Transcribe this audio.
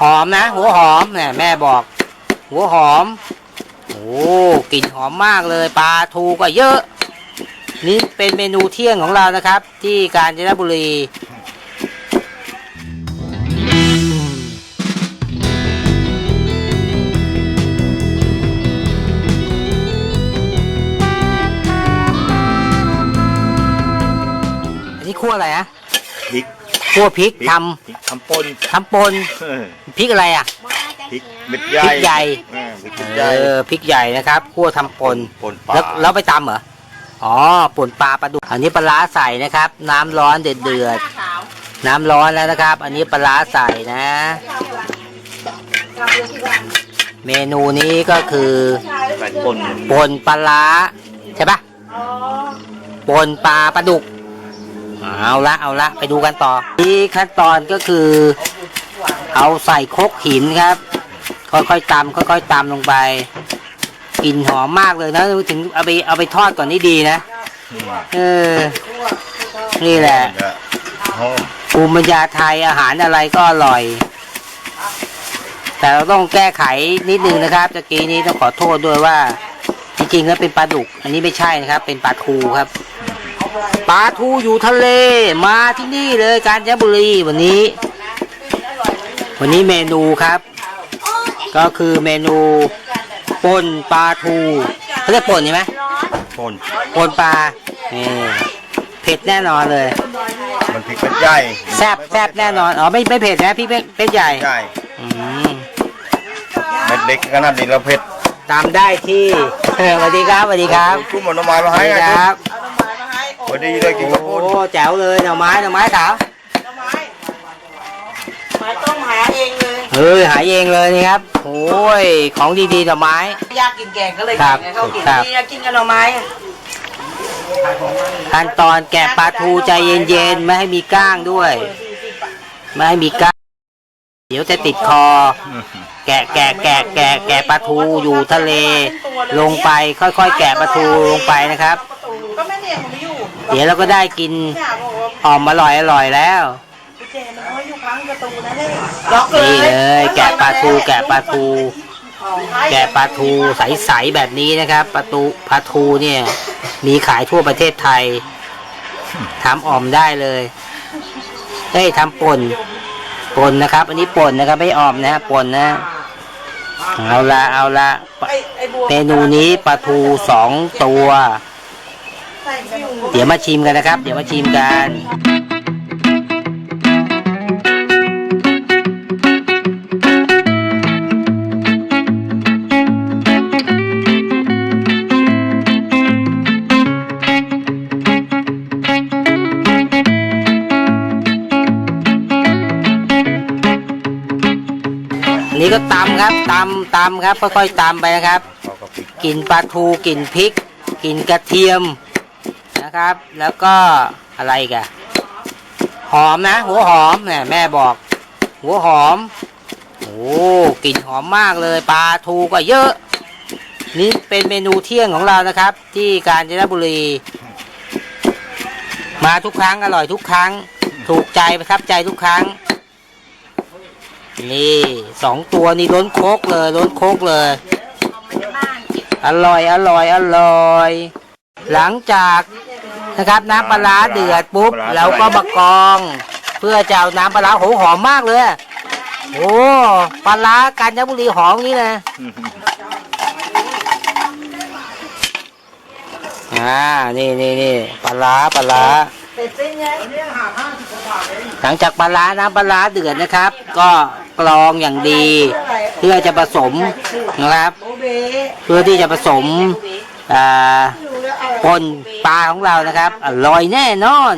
หอมนะ หัวหอมเนี่ยแม่บอก หัวหอมโอ้กลิ่นหอมมากเลยปลาทูก็เยอะ นี่เป็นเมนูเที่ยงของเรานะครับ ที่กาญจนบุรีอันนี้คั่วอะไรนะพริก คั่วพริกพริกทพริกทำป่นำทำปนเออพริกอะไรอะ พริกเม็ดใหญ่พริกใหญ่ เออพริกเอใหญ่อพริกใหญ่นะครับคั่วทำปน ป่นปลาแล้วแล้วไปตำเหรอ อ๋อป่นปลาปลาดุกอันนี้ปลาร้าใส่นะครับ น้ำร้อนเดือดเดือดๆน้ำร้อนแล้วนะครับ อันนี้ปลาร้าใส่นะ เมนูนี้ก็คือใส่ป่นป่นปลาร้าใช่ปะป่นปลาปลาดุก เอาละเอาละไปดูกันต่อนี่ขั้นตอนก็คือ เอาใส่คกหินครับ ค่อยๆตำค่อยๆตำลงไปกลิ่นหอมมากเลยนะถึงเอาไปเอาไปทอดก่อนนี่ดีนะเออนี่แหละอมภูมิปัญญาไทยอาหารอะไรก็อร่อย แต่เราต้องแก้ไขนิดนึงนะครับตะกี้นี้ต้องขอโทษด้วยว่า จริงๆแล้วเป็นปลาดุก อันนี้ไม่ใช่นะครับ เป็นปลาทูครับ ปลาทูอยู่ทะเลมาที่นี่เลยกาญจนบุรีวันนี้ วันนี้เมนูครับ ก็คือเมนูป่นปลาทูเขาเรียกป่นใช่ไหมป่นป่นปลานี่เผ็ดแน่นอนเลย มันพริกเม็ดใหญ่แซบแซบแน่นอนอ๋อไม่ไม่เผ็ดนะพี่เป็นเป็นใหญ่ใหญ่อืมเม็ดเล็กขนาดนี้เราเผ็ดตามได้ที่สวัสดีครับสวัสดีครับกุ้งมันน้ำมันมาสวัให้สดีไงครับ พอดีเลยกินข้าวโอ้ปุ้นแจ๋วเลยหน่อไม้หน่อไม้ขาวหมายต้องหาเองเลยเฮ้ยหายเองเลยนี่ครับโอ้ยของดีๆหน่อไม้อยากกินแกงก็เลยครัแกบงให้เขากินครับนี่อยากกินกับหน่อไม้อะขั้นตอนแกะปลาทูใจเย็นๆไม่ให้มีก้างด้วย ไม่ให้มีก้าง เดี๋ยวจะติดคอ แกะแกะแกะแกะแกะปลาทูอยู่ทะเล ลงไปค่อยๆ แกะปลาทูลงไปนะครับ ก็แม่เนี่ยผมไม่อยู่เดี๋ยวเราก็ได้กินเนี่ยบอกว่าหอมอร่อยอร่อยแล้วกุญแจมันห้อยอยู่ข้างประตูนั่นเลยล็อกเลยนี่เลย แกะปลาทูแกะปลาทู แกะปลาทูใสๆแบบนี้นะครับปลาทูปลาทูเนี่ย มีขายทั่วประเทศไทยทำอ่อมได้เลยเฮ้ยทำป่นป่นนะครับ อันนี้ป่นนะครับไม่อ่อมนะป่นนะเอาละเอาละ ไอ้ไอ้บัวเมนูนี้ปลาทูสองตัวใส่ฟิว เดี๋ยวมาชิมกันนะครับ เดี๋ยวมาชิมกันอันนี้ก็ตำครับตำตำครับค่อยๆตำไปนะครับเขาก็พริกกลิ่นปลาทูกลิ่นพริกกลิ่นกระเทียม นะครับ แล้วก็อะไรอีกันหอมนะ หัวหอมเนี่ยแม่บอก หัวหอมโอ้กลิ่นหอมมากเลยปลาทูก็เยอะ นี่เป็นเมนูเที่ยงของเรานะครับ ที่กาญจนบุรี มาทุกครั้งอร่อยทุกครั้ง ถูกใจประทับใจทุกครั้ง นี่สองตัวนี่ล้นโคกเลย ล้นโคกเลย อร่อยอร่อยอร่อย หลังจาก นะครับ น้ำปลาร้าเดือดปุ๊บเราก็มากรอง เพื่อจะเอาน้ำปลาร้าโหหอมมากเลยโอ้ปลาร้ากาญจนบุรีหอมนี่เลยอ่านี่นี่นี่ปลาร้าปลาร้าเสร็จสิ้นไงหลังจากปลาร้าน้ำปลาร้าเดือดนะครับ ก็กรองอย่างดี เพื่อจะผสมนะครับโอเบเพื่อที่จะผสมอ่า คนปลาของเรานะครับอร่อยแน่นอน